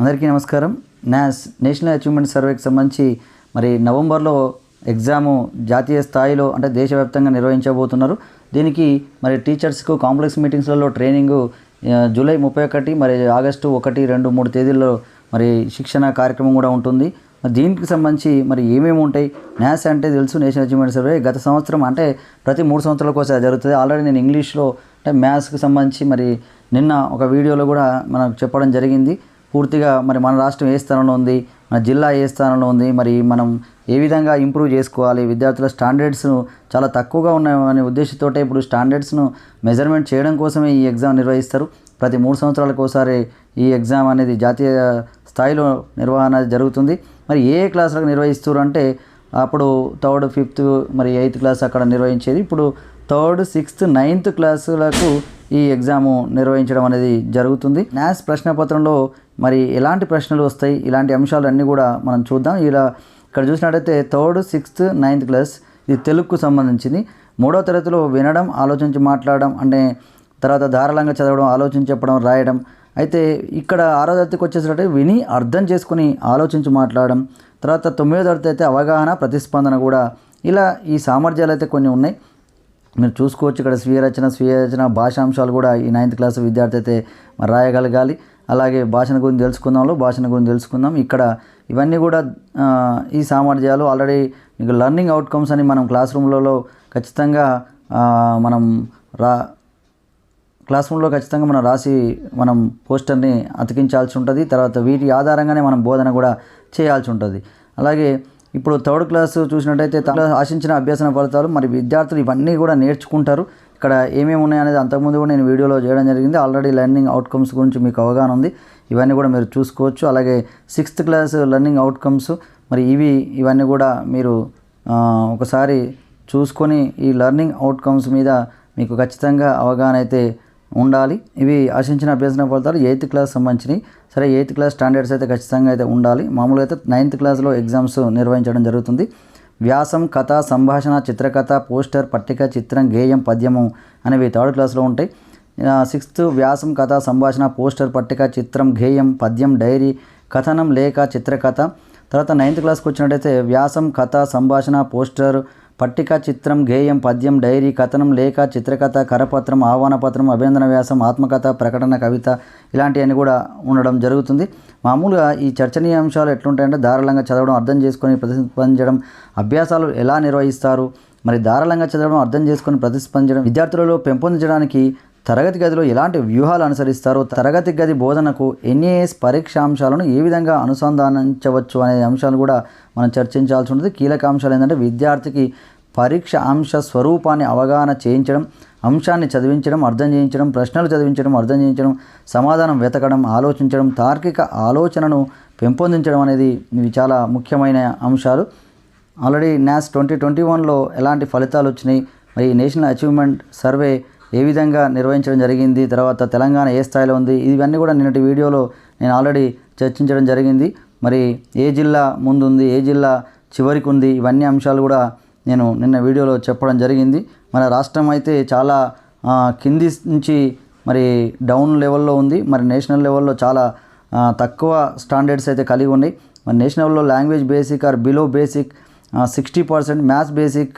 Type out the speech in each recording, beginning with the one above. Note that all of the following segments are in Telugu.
అందరికీ నమస్కారం. నాస్ నేషనల్ అచీవ్మెంట్ సర్వేకి సంబంధించి మరి నవంబర్లో ఎగ్జాము జాతీయ స్థాయిలో అంటే దేశవ్యాప్తంగా నిర్వహించబోతున్నారు. దీనికి మరి టీచర్స్కు కాంప్లెక్స్ మీటింగ్స్లలో ట్రైనింగు జూలై ముప్పై ఒకటి మరి ఆగస్టు ఒకటి రెండు మూడు తేదీల్లో మరి శిక్షణ కార్యక్రమం కూడా ఉంటుంది. దీనికి సంబంధించి మరి ఏమేమి ఉంటాయి? న్యాస్ అంటే తెలుసు నేషనల్ అచీవ్మెంట్ సర్వే గత సంవత్సరం అంటే ప్రతి మూడు సంవత్సరాల కోసం జరుగుతుంది. ఆల్రెడీ నేను ఇంగ్లీష్లో అంటే మ్యాథ్స్కి సంబంధించి మరి నిన్న ఒక వీడియోలో కూడా మనకు చెప్పడం జరిగింది. పూర్తిగా మరి మన రాష్ట్రం ఏ స్థానంలో ఉంది మన జిల్లా ఏ స్థానంలో ఉంది మరి మనం ఏ విధంగా ఇంప్రూవ్ చేసుకోవాలి విద్యార్థుల స్టాండర్డ్స్ను చాలా తక్కువగా ఉన్నాయనే ఉద్దేశంతో ఇప్పుడు స్టాండర్డ్స్ను మెజర్మెంట్ చేయడం కోసమే ఈ ఎగ్జామ్ నిర్వహిస్తారు. ప్రతి మూడు సంవత్సరాలకు ఒకసారి ఈ ఎగ్జామ్ అనేది జాతీయ స్థాయిలో నిర్వహణ జరుగుతుంది. మరి ఏ క్లాసులకు నిర్వహిస్తారు అంటే అప్పుడు థర్డ్ ఫిఫ్త్ మరి ఎయిత్ క్లాస్ అక్కడ నిర్వహించేది. ఇప్పుడు థర్డ్ సిక్స్త్ నైన్త్ క్లాసులకు ఈ ఎగ్జాము నిర్వహించడం అనేది జరుగుతుంది. న్యాస్ ప్రశ్నపత్రంలో మరి ఎలాంటి ప్రశ్నలు వస్తాయి? ఇలాంటి అంశాలు అన్నీ కూడా మనం చూద్దాం. ఇలా ఇక్కడ చూసినట్టయితే థర్డ్ సిక్స్త్ నైన్త్ క్లాస్ ఇది తెలుగుకు సంబంధించింది. మూడో తరగతిలో వినడం ఆలోచించి మాట్లాడడం అంటే తర్వాత ధారాళంగా చదవడం ఆలోచించి చెప్పడం రాయడం. అయితే ఇక్కడ ఆరో తరగతికి వచ్చేసరికి విని అర్థం చేసుకుని ఆలోచించి మాట్లాడడం. తర్వాత తొమ్మిదో తరగతి అయితే అవగాహన ప్రతిస్పందన కూడా. ఇలా ఈ సామర్థ్యాలు అయితే కొన్ని ఉన్నాయి. మీరు చూసుకోవచ్చు ఇక్కడ స్వీయ రచన స్వీయ రచన భాషాంశాలు కూడా ఈ నైన్త్ క్లాస్ విద్యార్థి అయితే మరి రాయగలగాలి. అలాగే భాషను గురించి తెలుసుకుందాంలో భాషణ గురించి తెలుసుకుందాం. ఇక్కడ ఇవన్నీ కూడా ఈ సామర్థ్యాలు ఆల్రెడీ మీకు లర్నింగ్ అవుట్కమ్స్ అని మనం క్లాస్ రూమ్లలో ఖచ్చితంగా మనం రా క్లాస్ రూమ్లో ఖచ్చితంగా మనం రాసి మనం పోస్టర్ని అతికించాల్సి ఉంటుంది. తర్వాత వీటి ఆధారంగానే మనం బోధన కూడా చేయాల్సి ఉంటుంది. అలాగే ఇప్పుడు థర్డ్ క్లాస్ చూసినట్టయితే తన ఆశించిన అభ్యసన ఫలితాలు మరి విద్యార్థులు ఇవన్నీ కూడా నేర్చుకుంటారు. ఇక్కడ ఏమేమి ఉన్నాయనేది అంతకుముందు కూడా నేను వీడియోలో చేయడం జరిగింది. ఆల్రెడీ లెర్నింగ్ అవుట్కమ్స్ గురించి మీకు అవగాహన ఉంది. ఇవన్నీ కూడా మీరు చూసుకోవచ్చు. అలాగే సిక్స్త్ క్లాస్ లెర్నింగ్ అవుట్కమ్స్ మరి ఇవి ఇవన్నీ కూడా మీరు ఒకసారి చూసుకొని ఈ లెర్నింగ్ అవుట్కమ్స్ మీద మీకు ఖచ్చితంగా అవగాహన అయితే ఉండాలి. ఇవి ఆశించిన అభ్యసన ఫలితాలు ఎయిత్ క్లాస్ సంబంధించినవి. సరే ఎయిత్ క్లాస్ స్టాండర్డ్స్ అయితే ఖచ్చితంగా అయితే ఉండాలి. మామూలుగా అయితే నైన్త్ క్లాస్లో ఎగ్జామ్స్ నిర్వహించడం జరుగుతుంది. వ్యాసం కథ సంభాషణ చిత్రకథ పోస్టర్ పట్టిక చిత్రం గేయం పద్యము అనేవి థర్డ్ క్లాస్లో ఉంటాయి. సిక్స్త్ వ్యాసం కథ సంభాషణ పోస్టర్ పట్టిక చిత్రం గేయం పద్యం డైరీ కథనం లేఖ చిత్రకథ. తర్వాత నైన్త్ క్లాస్కి వచ్చినట్టయితే వ్యాసం కథ సంభాషణ పోస్టర్ పట్టిక చిత్రం గేయం పద్యం డైరీ కథనం లేఖ చిత్రకథ కరపత్రం ఆహ్వానపత్రం అభినందన వ్యాసం ఆత్మకథ ప్రకటన కవిత ఇలాంటివన్నీ కూడా ఉండడం జరుగుతుంది. మామూలుగా ఈ చర్చనీయాంశాలు ఎట్లుంటాయంటే ధారాళంగా చదవడం అర్థం చేసుకొని ప్రతిస్పందించడం అభ్యాసాలు ఎలా నిర్వహిస్తారు మరి ధారాళంగా చదవడం అర్థం చేసుకొని ప్రతిస్పందించడం విద్యార్థులలో పెంపొందించడానికి తరగతి గదిలో ఎలాంటి వ్యూహాలు అనుసరిస్తారో తరగతి గది బోధనకు ఎన్ఏఎస్ పరీక్షాంశాలను ఏ విధంగా అనుసంధానించవచ్చు అనే అంశాలు కూడా మనం చర్చించాల్సి ఉంటుంది. కీలక అంశాలు ఏంటంటే విద్యార్థికి పరీక్ష అంశ స్వరూపాన్ని అవగాహన చేయించడం అంశాన్ని చదివించడం అర్థం చేయించడం ప్రశ్నలు చదివించడం అర్థం చేయించడం సమాధానం వెతకడం ఆలోచించడం తార్కిక ఆలోచనను పెంపొందించడం అనేది ఇవి చాలా ముఖ్యమైన అంశాలు. ఆల్రెడీ న్యాస్ ట్వంటీ ట్వంటీ వన్లో ఎలాంటి ఫలితాలు వచ్చినాయి? మరి నేషనల్ అచీవ్మెంట్ సర్వే ఏ విధంగా నిర్వహించడం జరిగింది తర్వాత తెలంగాణ ఏ స్థాయిలో ఉంది ఇవన్నీ కూడా నిన్నటి వీడియోలో నేను ఆల్రెడీ చర్చించడం జరిగింది. మరి ఏ జిల్లా ముందుంది ఏ జిల్లా చివరికి ఉంది ఇవన్నీ అంశాలు కూడా నేను నిన్న వీడియోలో చెప్పడం జరిగింది. మన రాష్ట్రం అయితే చాలా కింది నుంచి మరి డౌన్ లెవెల్లో ఉంది. మరి నేషనల్ లెవెల్లో చాలా తక్కువ స్టాండర్డ్స్ అయితే కలిగి ఉన్నాయి. మరి నేషనల్లో language basic or below basic sixty percent maths basic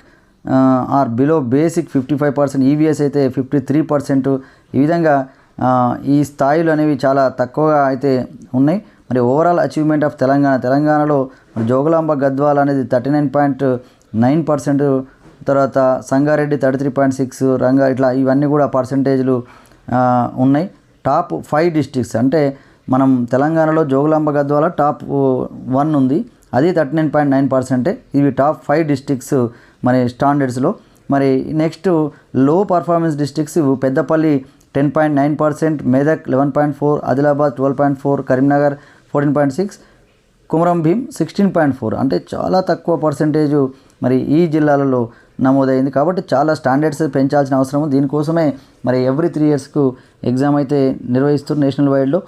or below basic fifty five percent EVS అయితే ఫిఫ్టీ త్రీ పర్సెంట్ ఈ విధంగా ఈ స్థాయిలు అనేవి చాలా తక్కువగా అయితే ఉన్నాయి. మరి ఓవరాల్ అచీవ్మెంట్ ఆఫ్ తెలంగాణ తెలంగాణలో మరి జోగులాంబ గద్వాల్ అనేది thirty nine point nine percent తర్వాత Sangareddy thirty three point six Ranga ఇట్లా ఇవన్నీ కూడా పర్సంటేజ్లు ఉన్నాయి. టాప్ ఫైవ్ డిస్టిక్స్ అంటే మనం తెలంగాణలో జోగులాంబ గద్వాల టాప్ వన్ ఉంది. అది థర్టీ నైన్ పాయింట్ నైన్ పర్సెంటే ఇవి టాప్ ఫైవ్ డిస్ట్రిక్ట్స్ మరి స్టాండర్డ్స్లో మరి నెక్స్ట్లో performance districts Peddapalli ten point nine percent Medak eleven point four Adilabad twelve point four Karimnagar fourteen point six Kumaram Bheem sixteen point four అంటే చాలా తక్కువ పర్సెంటేజ్ మరి ఈ జిల్లాలలో నమోదైంది. కాబట్టి చాలా స్టాండర్డ్స్ పెంచాల్సిన అవసరం. దీనికోసమే మరి ఎవ్రీ త్రీ ఇయర్స్కు ఎగ్జామ్ అయితే నిర్వహిస్తారు నేషనల్ వైడ్లో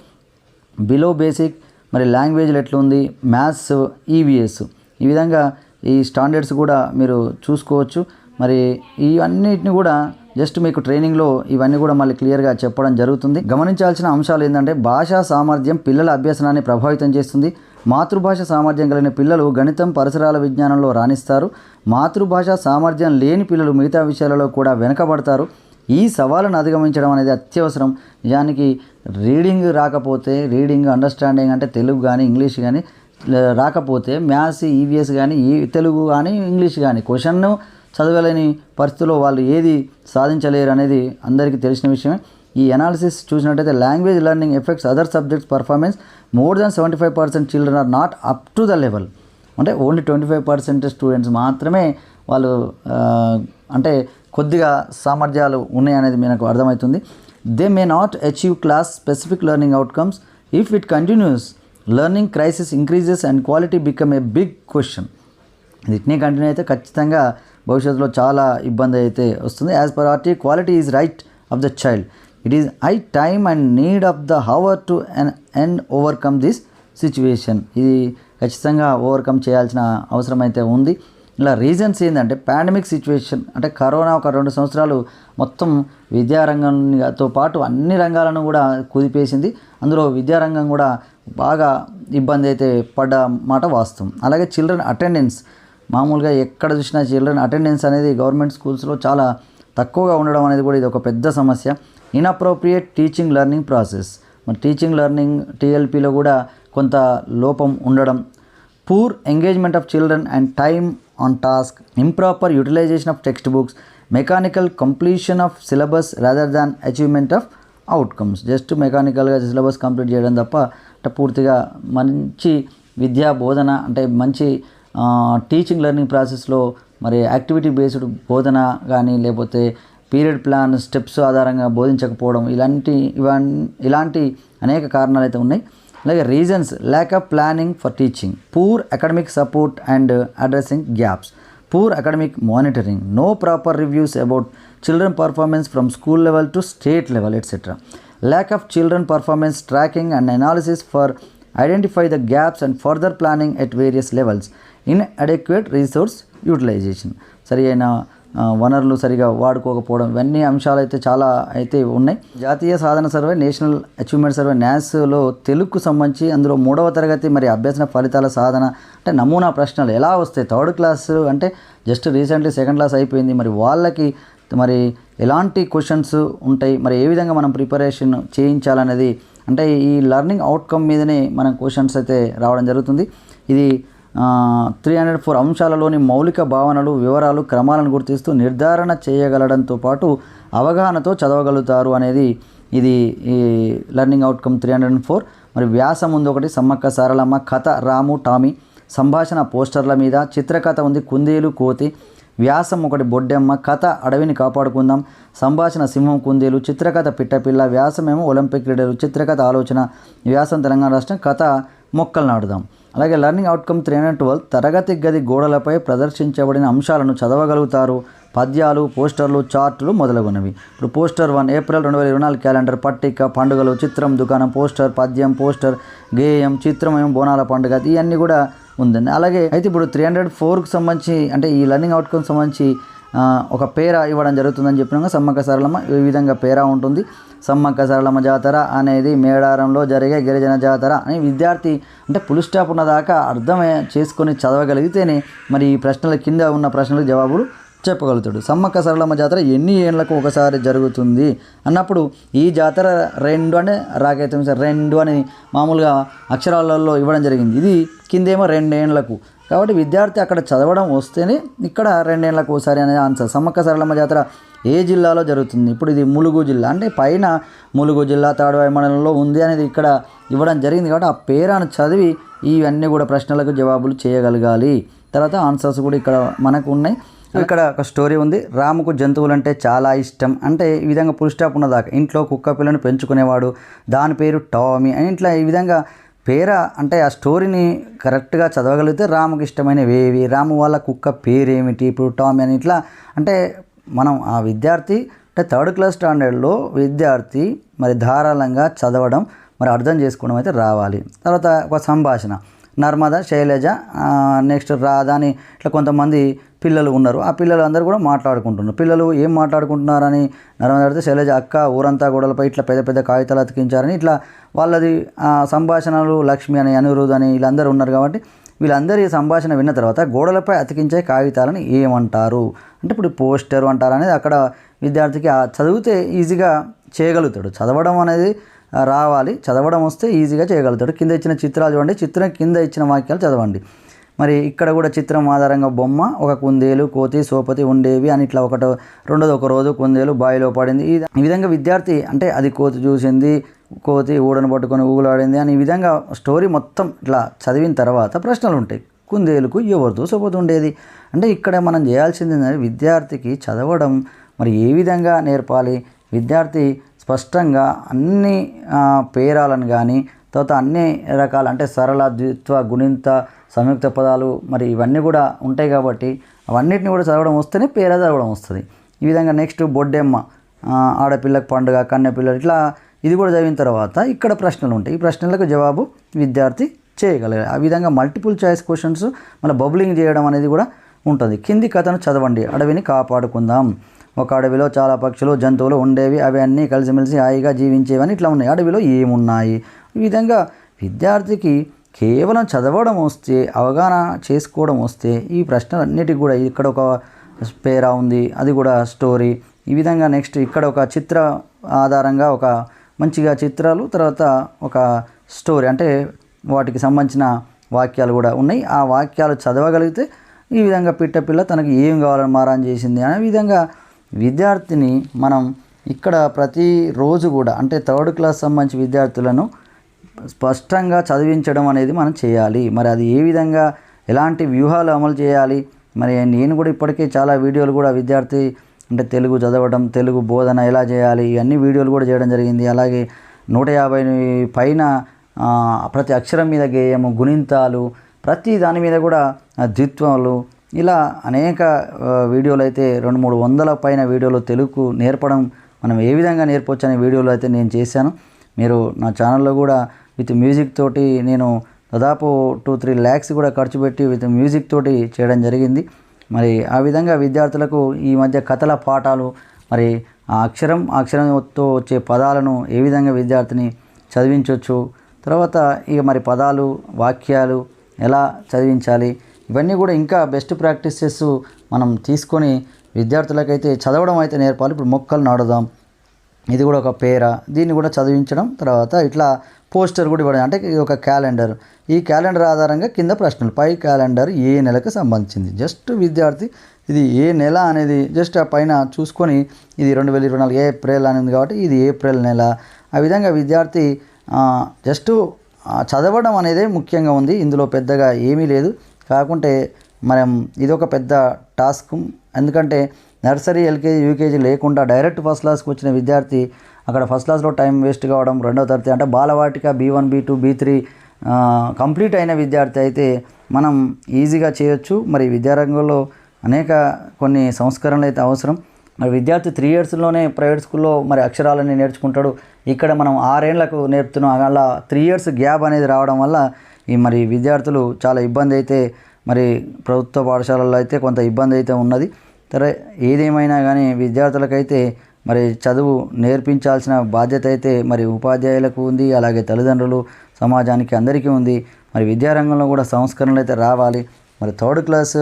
బిలో బేసిక్ మరి లాంగ్వేజ్లు ఎట్లుంది? మ్యాథ్స్ ఈవీఎస్ ఈ విధంగా ఈ స్టాండర్డ్స్ కూడా మీరు చూసుకోవచ్చు. మరి ఇవన్నిటిని కూడా జస్ట్ మీకు ట్రైనింగ్లో ఇవన్నీ కూడా మళ్ళీ క్లియర్గా చెప్పడం జరుగుతుంది. గమనించాల్సిన అంశాలు ఏంటంటే భాషా సామర్థ్యం పిల్లల అభ్యసనాన్ని ప్రభావితం చేస్తుంది. మాతృభాష సామర్థ్యం కలిగిన పిల్లలు గణితం పరిసరాల విజ్ఞానంలో రాణిస్తారు. మాతృభాష సామర్థ్యం లేని పిల్లలు మిగతా విషయాలలో కూడా వెనకబడతారు. ఈ సవాళ్ళను అధిగమించడం అనేది అత్యవసరం. నిజానికి రీడింగ్ రాకపోతే రీడింగ్ అండర్స్టాండింగ్ అంటే తెలుగు కానీ ఇంగ్లీష్ కానీ రాకపోతే మ్యాథ్స్ ఈవీఎస్ కానీ ఈ తెలుగు కానీ ఇంగ్లీష్ కానీ క్వశ్చన్ను చదవలేని పరిస్థితుల్లో వాళ్ళు ఏది సాధించలేరు అనేది అందరికీ తెలిసిన విషయమే. ఈ అనాలిసిస్ చూసినట్టయితే language learning effects other subjects performance more than seventy five percent children are not up to the level అంటే only twenty five percent students మాత్రమే వాళ్ళు అంటే కొద్దిగా సామర్థ్యాలు ఉన్నాయనేది మనకు అర్థమవుతుంది. They may not achieve class specific learning outcomes if it continues learning crisis increases and quality become a big question ఇది ఇట్నే కంటిన్యూ అయితే ఖచ్చితంగా భవిష్యత్తులో చాలా ఇబ్బంది అయితే వస్తుంది. As per RT quality is right of the child it is high time and need of the hour to and overcome this situation ఇది ఖచ్చితంగా ఓవర్కమ్ చేయాల్సిన అవసరం అయితే ఉంది. ఇలా రీజన్స్ ఏంటంటే పాండమిక్ సిచ్యువేషన్ అంటే కరోనా ఒక రెండు సంవత్సరాలు మొత్తం విద్యారంగంతో పాటు అన్ని రంగాలను కూడా కుదిపేసింది. అందులో విద్యారంగం కూడా బాగా ఇబ్బంది అయితే పడ్డ మాట వాస్తవం. అలాగే చిల్డ్రన్ అటెండెన్స్ మామూలుగా ఎక్కడ చూసినా చిల్డ్రన్ అటెండెన్స్ అనేది గవర్నమెంట్ స్కూల్స్లో చాలా తక్కువగా ఉండడం అనేది కూడా ఇది ఒక పెద్ద సమస్య. Inappropriate teaching learning process. మరి టీచింగ్ లెర్నింగ్ టీఎల్పీలో కూడా కొంత లోపం ఉండడం. Poor engagement of children and time on task. Improper utilization of text books. Mechanical completion of syllabus rather than achievement of outcomes just మెకానికల్గా syllabus complete చేయడం తప్ప అంటే పూర్తిగా మంచి విద్యా బోధన అంటే మంచి టీచింగ్ లెర్నింగ్ ప్రాసెస్లో మరి యాక్టివిటీ బేస్డ్ బోధన కానీ లేకపోతే పీరియడ్ ప్లాన్ స్టెప్స్ ఆధారంగా బోధించకపోవడం ఇలాంటి ఇవన్ ఇలాంటి అనేక కారణాలు అయితే ఉన్నాయి. అలాగే reasons lack of planning for teaching poor academic support and addressing gaps poor academic monitoring, no proper reviews about children performance from school level to state level, etc. Lack of children performance tracking and analysis for identify the gaps and further planning at various levels. Inadequate resource utilization. Sorry, I know. వనరులు సరిగా వాడుకోకపోవడం ఇవన్నీ అంశాలు అయితే చాలా అయితే ఉన్నాయి. జాతీయ సాధన సర్వే నేషనల్ అచీవ్మెంట్ సర్వే న్యాస్లో తెలుగుకు సంబంధించి అందులో మూడవ తరగతి మరి అభ్యసన ఫలితాల సాధన అంటే నమూనా ప్రశ్నలు ఎలా వస్తాయి? థర్డ్ క్లాస్ అంటే జస్ట్ రీసెంట్లీ సెకండ్ క్లాస్ అయిపోయింది. మరి వాళ్ళకి మరి ఎలాంటి క్వశ్చన్స్ ఉంటాయి? మరి ఏ విధంగా మనం ప్రిపరేషన్ చేయించాలనేది? అంటే ఈ లెర్నింగ్ అవుట్కమ్ మీదనే మనం క్వశ్చన్స్ అయితే రావడం జరుగుతుంది. ఇది త్రీ హండ్రెడ్ ఫోర్ అంశాలలోని మౌలిక భావనలు వివరాలు క్రమాలను గుర్తిస్తూ నిర్ధారణ చేయగలడంతో పాటు అవగాహనతో చదవగలుగుతారు అనేది ఇది ఈ learning outcome three hundred four. మరి వ్యాసం ఉంది ఒకటి సమ్మక్క సారలమ్మ కథ రాము టామీ సంభాషణ పోస్టర్ల మీద చిత్రకథ ఉంది కుందేలు కోతి వ్యాసం ఒకటి బొడ్డెమ్మ కథ అడవిని కాపాడుకుందాం సంభాషణ సింహం కుందేలు చిత్రకథ పిట్టపిల్ల వ్యాసమేమో ఒలింపిక్ క్రీడలు చిత్రకథ ఆలోచన వ్యాసం తెలంగాణ రాష్ట్రం కథ మొక్కలు నాటుదాం. అలాగే learning outcome three hundred twelve తరగతి గది గోడలపై ప్రదర్శించబడిన అంశాలను చదవగలుగుతారు. పద్యాలు పోస్టర్లు చార్టులు మొదలగునవి. ఇప్పుడు పోస్టర్ వన్ ఏప్రిల్ రెండు వేల ఇరవై నాలుగు క్యాలెండర్ పట్టిక పండుగలు చిత్రం దుకాణం పోస్టర్ పద్యం పోస్టర్ గేయం చిత్రమయం బోనాల పండుగ ఇవన్నీ కూడా ఉందండి. అలాగే అయితే ఇప్పుడు త్రీ హండ్రెడ్ ఫోర్కి సంబంధించి అంటే ఈ లర్నింగ్ అవుట్కమ్ సంబంధించి ఒక పేర ఇవ్వడం జరుగుతుందని చెప్పినాక సమ్మక్క సరళమ్మ ఈ విధంగా పేర ఉంటుంది. సమ్మక్క సరళమ్మ జాతర అనేది మేడారంలో జరిగే గిరిజన జాతర అని విద్యార్థి అంటే పుల్ స్టాప్ ఉన్న దాకా అర్థమే చేసుకొని చదవగలిగితేనే మరి ఈ ప్రశ్నల కింద ఉన్న ప్రశ్నలకు జవాబులు చెప్పగలుగుతాడు. సమ్మక్క సరళమ్మ జాతర ఎన్ని ఏళ్ళకు ఒకసారి జరుగుతుంది అన్నప్పుడు ఈ జాతర రెండు అంటే రాకైతే రెండు అని మామూలుగా అక్షరాలలో ఇవ్వడం జరిగింది. ఇది కిందేమో రెండేండ్లకు కాబట్టి విద్యార్థి అక్కడ చదవడం వస్తేనే ఇక్కడ రెండేళ్ళకు ఒకసారి అనేది ఆన్సర్. సమ్మక్క సరళమ్మ జాతర ఏ జిల్లాలో జరుగుతుంది? ఇప్పుడు ఇది ములుగు జిల్లా. అంటే పైన ములుగు జిల్లా తాడువాయి మండలంలో ఉంది అనేది ఇక్కడ ఇవ్వడం జరిగింది కాబట్టి ఆ పేరాను చదివి ఇవన్నీ కూడా ప్రశ్నలకు జవాబులు చేయగలగాలి. తర్వాత ఆన్సర్స్ కూడా ఇక్కడ మనకు ఉన్నాయి. ఇక్కడ ఒక స్టోరీ ఉంది. రాముకు జంతువులు అంటే చాలా ఇష్టం. అంటే ఈ విధంగా పుల్ స్టాప్ ఉన్నదాకా ఇంట్లో కుక్క పిల్లను పెంచుకునేవాడు. దాని పేరు టామీ. అని ఇట్లా ఈ విధంగా పేర అంటే ఆ స్టోరీని కరెక్ట్గా చదవగలిగితే రాముకి ఇష్టమైనవి ఏవి రాము వాళ్ళ కుక్క పేరేమిటి ఇప్పుడు టామ్ అని ఇట్లా అంటే మనం ఆ విద్యార్థి అంటే థర్డ్ క్లాస్ స్టాండర్డ్లో విద్యార్థి మరి ధారాళంగా చదవడం మరి అర్థం చేసుకోవడం అయితే రావాలి. తర్వాత ఒక సంభాషణ. నర్మద శైలజ నెక్స్ట్ రాధ అని ఇట్లా కొంతమంది పిల్లలు ఉన్నారు. ఆ పిల్లలు అందరూ కూడా మాట్లాడుకుంటున్నారు. పిల్లలు ఏం మాట్లాడుకుంటున్నారని నర్మద అడిగితే శైలజ అక్క ఊరంతా గొడవలపై ఇట్లా పెద్ద పెద్ద కాగితాలు అతికించారని ఇట్లా వాళ్ళది సంభాషణలు లక్ష్మి అని అనిరుద్ అని వీళ్ళందరూ ఉన్నారు కాబట్టి వీళ్ళందరి సంభాషణ విన్న తర్వాత గోడలపై అతికించే కాగితాలను ఏమంటారు? అంటే ఇప్పుడు పోస్టర్ అంటారు అనేది అక్కడ విద్యార్థికి చదివితే ఈజీగా చేయగలుగుతాడు. చదవడం అనేది రావాలి. చదవడం వస్తే ఈజీగా చేయగలుగుతాడు. కింద ఇచ్చిన చిత్రాలు చూడండి. చిత్రం కింద ఇచ్చిన వాక్యాలు చదవండి. మరి ఇక్కడ కూడా చిత్రం ఆధారంగా బొమ్మ ఒక కుందేలు కోతి సోపతి ఉండేవి అని ఇట్లా ఒకటి రెండోది ఒక రోజు కుందేలు బావిలో పడింది. ఈ విధంగా విద్యార్థి అంటే అది కోతి చూసింది కోతి ఊడను పట్టుకొని ఊగులాడింది అని ఈ విధంగా స్టోరీ మొత్తం ఇట్లా చదివిన తర్వాత ప్రశ్నలు ఉంటాయి. కుందేలుకు ఎవరితో సోపతి ఉండేది. అంటే ఇక్కడ మనం చేయాల్సింది విద్యార్థికి చదవడం. మరి ఏ విధంగా నేర్పాలి? విద్యార్థి స్పష్టంగా అన్ని పేరాలను కానీ తర్వాత అన్ని రకాల అంటే సరళ ద్విత్వ గుణింత సంయుక్త పదాలు మరి ఇవన్నీ కూడా ఉంటాయి కాబట్టి అవన్నిటిని కూడా చదవడం వస్తేనే పేర చదవడం వస్తుంది. ఈ విధంగా నెక్స్ట్ బొడ్డెమ్మ ఆడపిల్లకు పండుగ కన్నెపిల్లలు ఇట్లా ఇది కూడా చదివిన తర్వాత ఇక్కడ ప్రశ్నలు ఉంటాయి. ఈ ప్రశ్నలకు జవాబు విద్యార్థి చేయగలగాలి. ఆ విధంగా మల్టిపుల్ చాయిస్ క్వశ్చన్స్ మళ్ళీ బబులింగ్ చేయడం అనేది కూడా ఉంటుంది. కింది కథను చదవండి. అడవిని కాపాడుకుందాం. ఒక అడవిలో చాలా పక్షులు జంతువులు ఉండేవి. అవి అన్నీ కలిసిమెలిసి హాయిగా జీవించేవని ఇట్లా ఉన్నాయి. అడవిలో ఏమున్నాయి? ఈ విధంగా విద్యార్థికి కేవలం చదవడం వస్తే అవగాహన చేసుకోవడం వస్తే ఈ ప్రశ్నలన్నిటికి కూడా ఇక్కడ ఒక పేరా ఉంది. అది కూడా స్టోరీ. ఈ విధంగా నెక్స్ట్ ఇక్కడ ఒక చిత్ర ఆధారంగా ఒక మంచిగా చిత్రాలు తర్వాత ఒక స్టోరీ అంటే వాటికి సంబంధించిన వాక్యాలు కూడా ఉన్నాయి. ఆ వాక్యాలు చదవగలిగితే ఈ విధంగా పిట్ట పిల్ల తనకి ఏం కావాలని మారాన్ చేసింది అనే విధంగా విద్యార్థిని మనం ఇక్కడ ప్రతిరోజు కూడా అంటే థర్డ్ క్లాస్ సంబంధించి విద్యార్థులను స్పష్టంగా చదివించడం అనేది మనం చేయాలి. మరి అది ఏ విధంగా ఎలాంటి వ్యూహాలు అమలు చేయాలి? మరి నేను కూడా ఇప్పటికే చాలా వీడియోలు కూడా విద్యార్థి అంటే తెలుగు చదవడం తెలుగు బోధన ఎలా చేయాలి ఇవన్నీ వీడియోలు కూడా చేయడం జరిగింది. అలాగే నూట యాభై పైన ప్రతి అక్షరం మీద గేయము గుణింతాలు ప్రతి దాని మీద కూడా ద్విత్వాలు ఇలా అనేక వీడియోలు అయితే రెండు మూడు వందల పైన వీడియోలు తెలుగు నేర్పడం మనం ఏ విధంగా నేర్పవచ్చు అనే వీడియోలు అయితే నేను చేశాను. మీరు నా ఛానల్లో కూడా విత్ మ్యూజిక్ తోటి నేను దాదాపు టూ త్రీ ల్యాక్స్ కూడా ఖర్చు పెట్టి విత్ మ్యూజిక్ తోటి చేయడం జరిగింది. మరి ఆ విధంగా విద్యార్థులకు ఈ మధ్య కథల పాఠాలు మరి ఆ అక్షరం ఆ అక్షరంతో వచ్చే పదాలను ఏ విధంగా విద్యార్థిని చదివించవచ్చు తర్వాత ఇక మరి పదాలు వాక్యాలు ఎలా చదివించాలి ఇవన్నీ కూడా ఇంకా బెస్ట్ ప్రాక్టీసెస్ మనం తీసుకొని విద్యార్థులకైతే చదవడం అయితే నేర్పాలి. ఇప్పుడు మొక్కలు నాడుదాం ఇది కూడా ఒక పేర. దీన్ని కూడా చదివించడం తర్వాత ఇట్లా పోస్టర్ కూడా ఇవ్వడం. అంటే ఇది ఒక క్యాలెండర్ ఈ క్యాలెండర్ ఆధారంగా కింద ప్రశ్నలు. పై క్యాలెండర్ ఏ నెలకు సంబంధించింది. జస్ట్ విద్యార్థి ఇది ఏ నెల అనేది జస్ట్ ఆ పైన చూసుకొని ఇది రెండు వేల ఇరవై నాలుగు ఏప్రిల్ అనేది కాబట్టి ఇది ఏప్రిల్ నెల. ఆ విధంగా విద్యార్థి జస్ట్ చదవడం అనేదే ముఖ్యంగా ఉంది. ఇందులో పెద్దగా ఏమీ లేదు. కాకుంటే మనం ఇది ఒక పెద్ద టాస్క్. ఎందుకంటే నర్సరీ ఎల్కేజీ యూకేజీ లేకుండా డైరెక్ట్ ఫస్ట్ క్లాస్కి వచ్చిన విద్యార్థి అక్కడ ఫస్ట్ క్లాస్లో టైం వేస్ట్ కావడం రెండవ తరగతి అంటే Balavatika B one B two B three complete అయిన విద్యార్థి అయితే మనం ఈజీగా చేయొచ్చు. మరి విద్యారంగంలో అనేక కొన్ని సంస్కరణలు అయితే అవసరం. మరి విద్యార్థి త్రీ ఇయర్స్లోనే ప్రైవేట్ స్కూల్లో మరి అక్షరాలని నేర్చుకుంటాడు. ఇక్కడ మనం ఆరేళ్ళకు నేర్పుతున్నాం. అలా త్రీ ఇయర్స్ గ్యాప్ అనేది రావడం వల్ల ఈ మరి విద్యార్థులు చాలా ఇబ్బంది అయితే మరి ప్రభుత్వ పాఠశాలల్లో అయితే కొంత ఇబ్బంది అయితే ఉన్నది. సరే ఏదేమైనా కానీ విద్యార్థులకైతే మరి చదువు నేర్పించాల్సిన బాధ్యత అయితే మరి ఉపాధ్యాయులకు ఉంది అలాగే తల్లిదండ్రులు సమాజానికి అందరికీ ఉంది. మరి విద్యారంగంలో కూడా సంస్కరణలు అయితే రావాలి. మరి థర్డ్ క్లాస్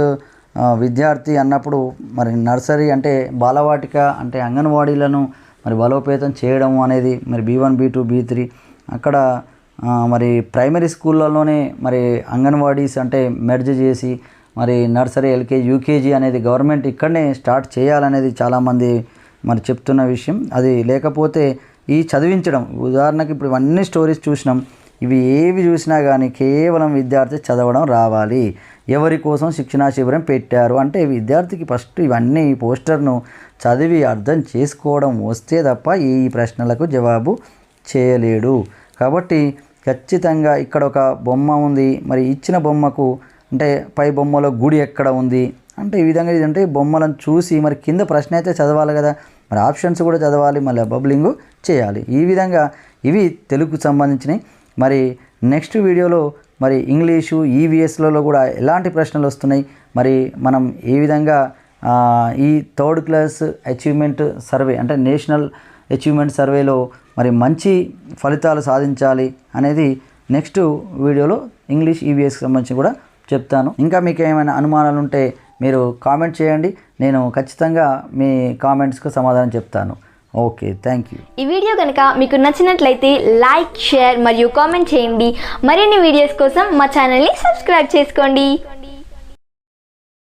విద్యార్థి అన్నప్పుడు మరి నర్సరీ అంటే బాలవాటిక అంటే అంగన్వాడీలను మరి బలోపేతం చేయడం అనేది మరి B one B two B three అక్కడ మరి ప్రైమరీ స్కూళ్ళలోనే మరి అంగన్వాడీస్ అంటే మెర్జ్ చేసి మరి నర్సరీ ఎల్కేజీ యూకేజీ అనేది గవర్నమెంట్ ఇక్కడనే స్టార్ట్ చేయాలనేది చాలామంది మరి చెప్తున్న విషయం. అది లేకపోతే ఈ చదివించడం ఉదాహరణకి ఇప్పుడు ఇవన్నీ స్టోరీస్ చూసినాం ఇవి ఏవి చూసినా కానీ కేవలం విద్యార్థి చదవడం రావాలి. ఎవరి కోసం శిక్షణా శిబిరం పెట్టారు అంటే విద్యార్థికి ఫస్ట్ ఇవన్నీ ఈ పోస్టర్ను చదివి అర్థం చేసుకోవడం వస్తే తప్ప ఈ ప్రశ్నలకు జవాబు చేయలేడు. కాబట్టి ఖచ్చితంగా ఇక్కడ ఒక బొమ్మ ఉంది. మరి ఇచ్చిన బొమ్మకు అంటే పై బొమ్మలో గుడి ఎక్కడ ఉంది? అంటే ఈ విధంగా ఇది అంటే బొమ్మలను చూసి మరి కింద ప్రశ్న అయితే చదవాలి కదా. మరి ఆప్షన్స్ కూడా చదవాలి మళ్ళీ బబ్లింగ్ చేయాలి. ఈ విధంగా ఇవి తెలుగుకు సంబంధించినవి మరి నెక్స్ట్ వీడియోలో మరి ఇంగ్లీషు ఈవీఎస్లలో కూడా ఎలాంటి ప్రశ్నలు వస్తున్నాయి? మరి మనం ఏ విధంగా ఈ థర్డ్ క్లాస్ అచీవ్మెంట్ సర్వే అంటే నేషనల్ అచీవ్మెంట్ సర్వేలో మరి మంచి ఫలితాలు సాధించాలి అనేది నెక్స్ట్ వీడియోలో ఇంగ్లీష్ ఈవీఎస్కి సంబంధించి కూడా చెప్తాను. ఇంకా మీకు ఏమైనా అనుమానాలు ఉంటే మీరు కామెంట్ చేయండి. నేను ఖచ్చితంగా మీ కామెంట్స్కు సమాధానం చెప్తాను. Okay thank you. ఈ వీడియో కనుక మీకు నచ్చినట్లయితే లైక్ షేర్ మరియు కామెంట్ చేయండి. మరిన్ని వీడియోస్ కోసం మా ఛానల్ని సబ్స్క్రైబ్ చేసుకోండి.